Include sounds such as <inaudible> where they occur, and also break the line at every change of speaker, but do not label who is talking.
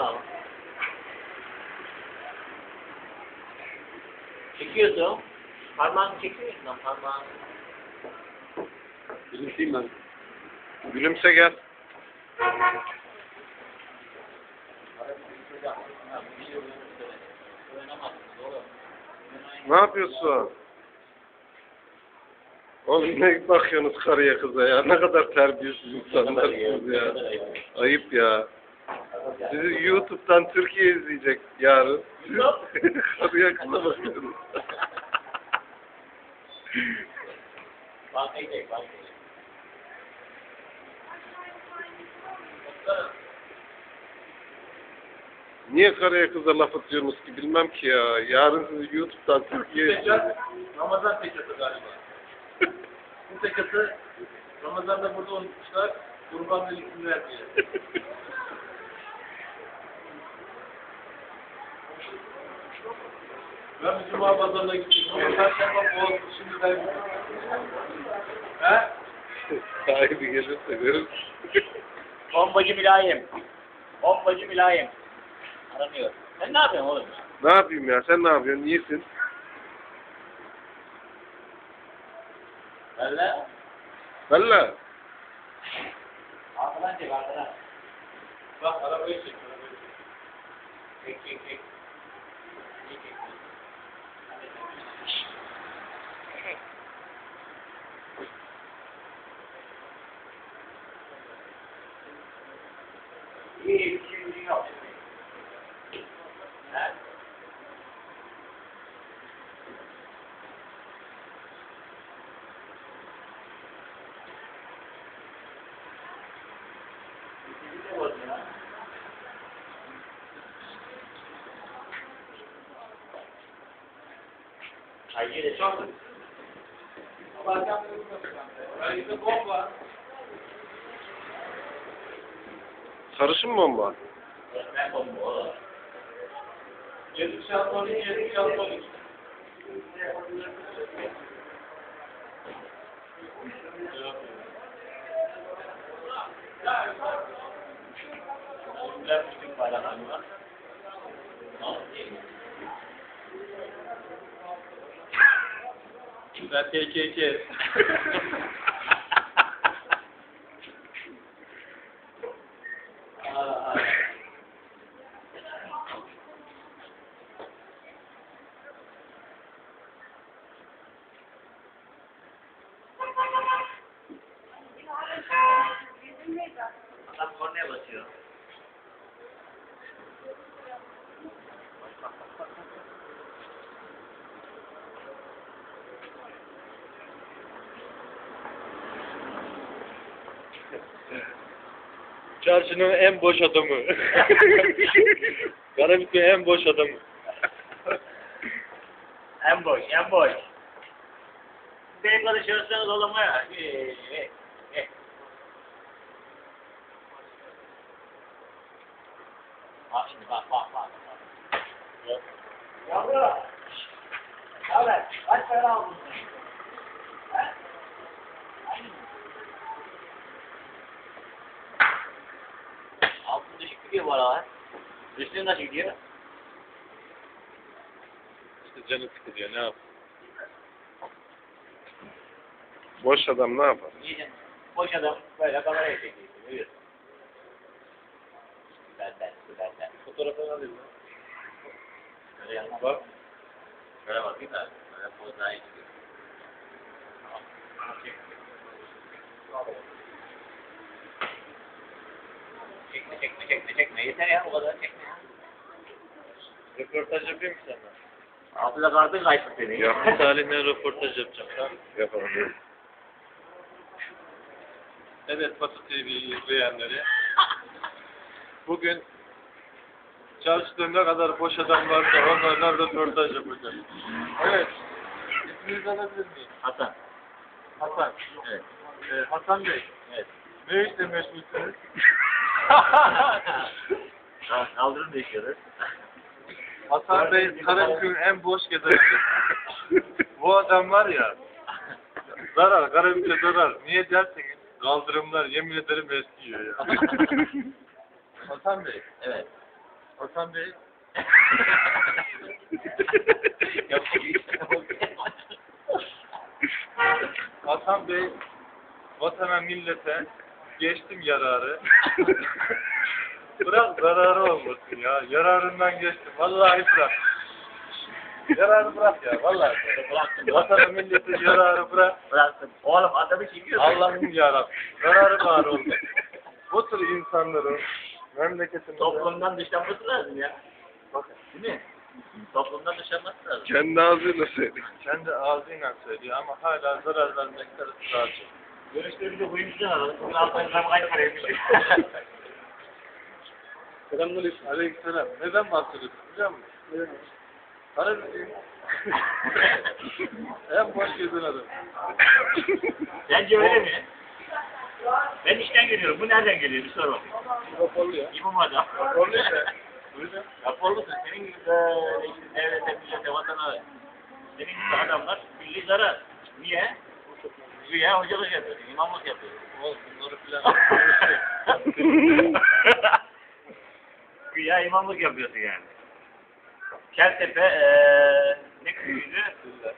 Abla. Çekiyorsun. Parmağını çekiyorsun lan parmağını.
Gülümseyeyim ben. Gülümse gel. Ne yapıyorsun? Oğlum ne bakıyorsunuz karıya kıza ya? Ne kadar terbiyesiz insanlarsınız ya. Ayıp ya. Sizi YouTube'dan Türkiye izleyecek yarın. Siz <laughs> karıya kıza bakıyorsunuz.
Bankaya gidelim, bankaya gidelim.
Niye karıya kıza laf atıyorsunuz ki bilmem ki ya. Yarın sizi YouTube'dan Türkiye izleyecek.
Ramazan tekatı galiba. <laughs> Bu tekatı Ramazan'da burada unutmuşlar. Kurban verilsinler diye. <laughs> Ben bir cuma pazarına gittim. Ama perşembe boğazı şimdi ben He?
Sahibi gelirse görür.
Bombacı mülayim. Bombacı mülayim. Aranıyor. Sen ne yapıyorsun oğlum?
Ne yapayım ya? Sen ne yapıyorsun? İyisin.
Valla.
Valla.
Arkadan çek arkadan.
Bak arabayı çek. arabayı. Çek
çek çek. Çek çek. İyi bir şey yok. Ha? Ne oldu ya? Hayır, de çok
Ama arkamda bir bakın. Rayında bomba.
Sarışın bomba.
Ben bomba oğlum.
Yedi şamponik, yedi şamponik.
Güzel müzik var.
Ben TKK.
Basıyor.
Çarşının en boş adamı. <laughs> Karabük'ün en boş adamı.
En boş, en boş. Benim konuşuyorsanız oğlum var ya. Ee, ee, ee. Bak şimdi bak bak bak. Yavru. Yavru. Kaç para aldın? He? Aynı mı? Altın düşük gidiyor bu aralar. Üstüne nasıl gidiyor?
İşte canı sıkılıyor ne yap?
Boş adam ne yapar?
Boş adam böyle kameraya çekiyor. Buyur. Benden.
Fotoğrafını alayım lan.
Böyle yanına bak. Böyle bakayım da. Böyle poz daha iyi çıkıyor. Tamam. Çek. Çekme, çekme, çekme, çekme. Yeter ya, o kadar çekme ya.
Röportaj yapayım mı senden?
Altında kartın kaçtı seni.
Yap.
Salih'le röportaj yapacağım. Tamam.
Yapalım.
Evet Batı TV izleyenleri. Bugün çarşıda ne kadar boş adam varsa onlarla röportaj yapacağım. Evet. İsminizi alabilir miyim?
Hasan.
Hasan.
Evet.
Ee, Hasan Bey.
Evet.
Ne işle meşgulsünüz?
Kaldırım değişiyoruz.
Hasan Bey Karabük'ün en boş gezerisi. Bu adam var ya zarar, Karabük'e zarar. Niye derseniz kaldırımlar yemin ederim eskiyor ya. <laughs> Hasan Bey,
Evet.
Hasan Bey, Hasan Bey vatana millete geçtim yararı. Bırak zararı olmasın ya. Yararından geçtim. Vallahi bırak. Yararı bırak ya. Vallahi.
Bıraktım.
Vatana millete yararı bırak.
Bıraktım. Oğlum adamı çekiyor.
Allah'ım yarabbim. Zararı var oldu. Bu tür insanların memleketimizde
Toplumdan dışlanması lazım ya.
Bakın,
Değil mi? Toplumdan dışlanması lazım.
Kendi ağzıyla söyle.
kendi ağzıyla söylüyor ama hala zarar vermekte ısrarcı.
Görüşleri de huyumuzdan alalım. Bugün altın zaman aynı parayı <laughs>
Selamünaleyküm. Aleykümselam. Neden bahsediyorsun biliyor musun? Neden? Para bizim. en boş gezen adam.
Sence öyle mi? Ben işten geliyorum. Bu nereden geliyor? Bir sor bakayım.
Raporlu ya.
İmam adam.
Raporlu. <laughs> Buyurun.
Raporlusun. Senin gibi böyle işte devlete, millete, vatana senin gibi adamlar milli zarar. Niye? Güya hocalık yapıyorsun, imamlık yapıyorsun.
Oğlum bunları filan. <laughs>
Güya imamlık yapıyorsun yani. Keltepe eee ne köyüydü?